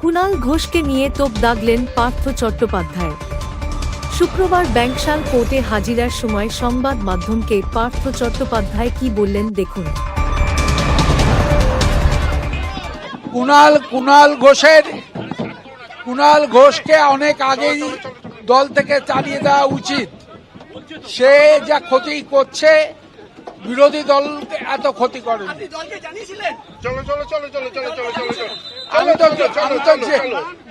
কুণাল ঘোষকে নিয়ে তোপ দাগলেন পার্থ চট্টোপাধ্যায়। শুক্রবার ব্যাংকশাল কোর্টে হাজিরার সময় সংবাদ মাধ্যমকে পার্থ চট্টোপাধ্যায় কি বললেন দেখুন। কুণাল কুণাল ঘোষের, কুণাল ঘোষকে অনেক আগেই দল থেকে চালিয়ে দেওয়া উচিত। সে যা ক্ষতি করছে বিরোধী দলকে এত ক্ষতি করে দলকে জানিয়েছিলেন চলো চলো চলো চলো চলো চলো চলো চলো আমি তো চলো, চলো, আমি তো।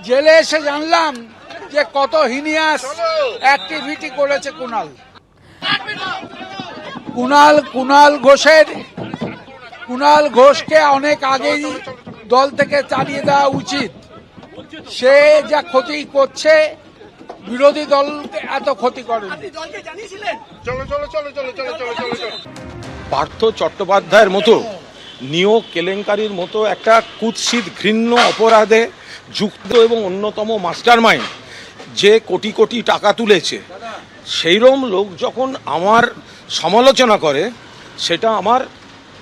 জেলে এসে জানলাম যে কত হিনিয়াস অ্যাক্টিভিটি করেছে কুণাল কুণাল কুণাল ঘোষের কুণাল ঘোষকে অনেক আগেই দল থেকে চালিয়ে দেওয়া উচিত সে যা ক্ষতি করছে বিরোধী দলকে এত ক্ষতি করে আপনি দলকে জানিয়েছিলেন চলো চলো চলো চলো চলো চলো চলো চলো পার্থ চট্টোপাধ্যায়ের মতো নিয়োগ কেলেঙ্কারির মতো একটা কুৎসিত ঘৃণ্য অপরাধে যুক্ত এবং অন্যতম মাস্টার মাইন্ড যে কোটি কোটি টাকা তুলেছে। সেইরম লোক যখন আমার সমালোচনা করে, সেটা আমার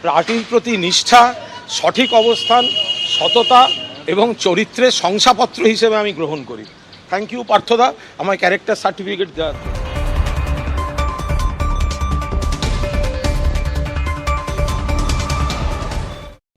পার্টির প্রতি নিষ্ঠা, সঠিক অবস্থান, সততা এবং চরিত্রের শংসাপত্র হিসেবে আমি গ্রহণ করি। থ্যাংক ইউ পার্থদা। আমার ক্যারেক্টার সার্টিফিকেট দেওয়ার